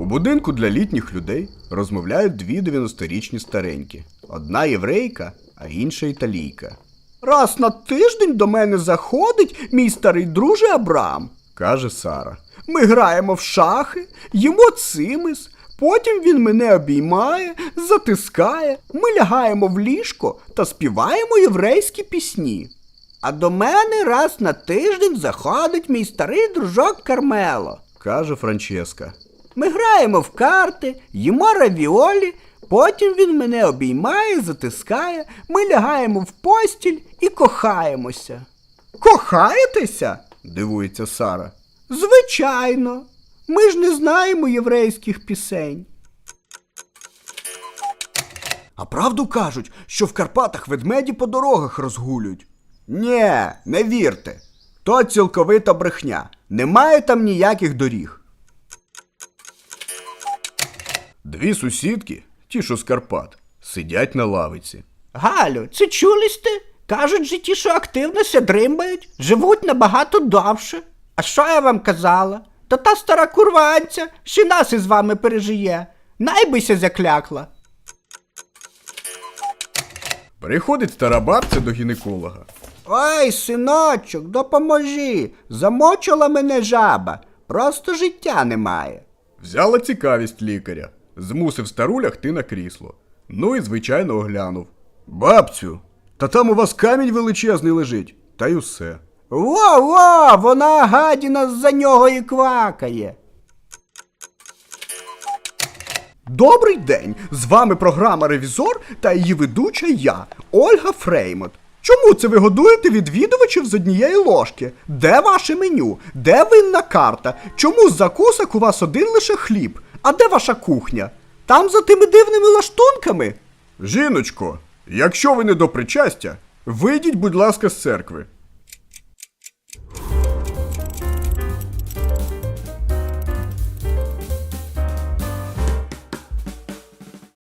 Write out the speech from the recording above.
У будинку для літніх людей розмовляють дві 90-річні старенькі. Одна єврейка, а інша італійка. Раз на тиждень до мене заходить мій старий друже Абрам, каже Сара. Ми граємо в шахи, їмо цимис, потім він мене обіймає, затискає, ми лягаємо в ліжко та співаємо єврейські пісні. А до мене раз на тиждень заходить мій старий дружок Кармело, каже Франческа. Ми граємо в карти, їмо равіолі, потім він мене обіймає, затискає, ми лягаємо в постіль і кохаємося. Кохаєтеся? дивується Сара. Звичайно. Ми ж не знаємо єврейських пісень. А правду кажуть, що в Карпатах ведмеді по дорогах розгулюють. Нє, не вірте. То цілковита брехня. Немає там ніяких доріг. Дві сусідки, ті, що з Карпат, сидять на лавиці. Галю, це чули сте? Кажуть же ті, що активно ся дримають, живуть набагато довше. А що я вам казала? Та та стара курванця ще нас із вами пережиє. Найбися заклякла. Приходить стара бабця до гінеколога. Ой, синочок, допоможи. Замочила мене жаба. Просто життя немає. Взяла цікавість лікаря, змусив стару лягти на крісло. Ну і звичайно оглянув. Бабцю, та там у вас камінь величезний лежить, та й усе. Во-во, вона гадіна за нього і квакає. Добрий день! З вами програма Ревізор та її ведуча я, Ольга Фреймот. Чому це ви годуєте відвідувачів з однієї ложки? Де ваше меню? Де винна карта? Чому з закусок у вас один лише хліб? А де ваша кухня? Там за тими дивними лаштунками? Жіночко, якщо ви не до причастя, вийдіть, будь ласка, з церкви.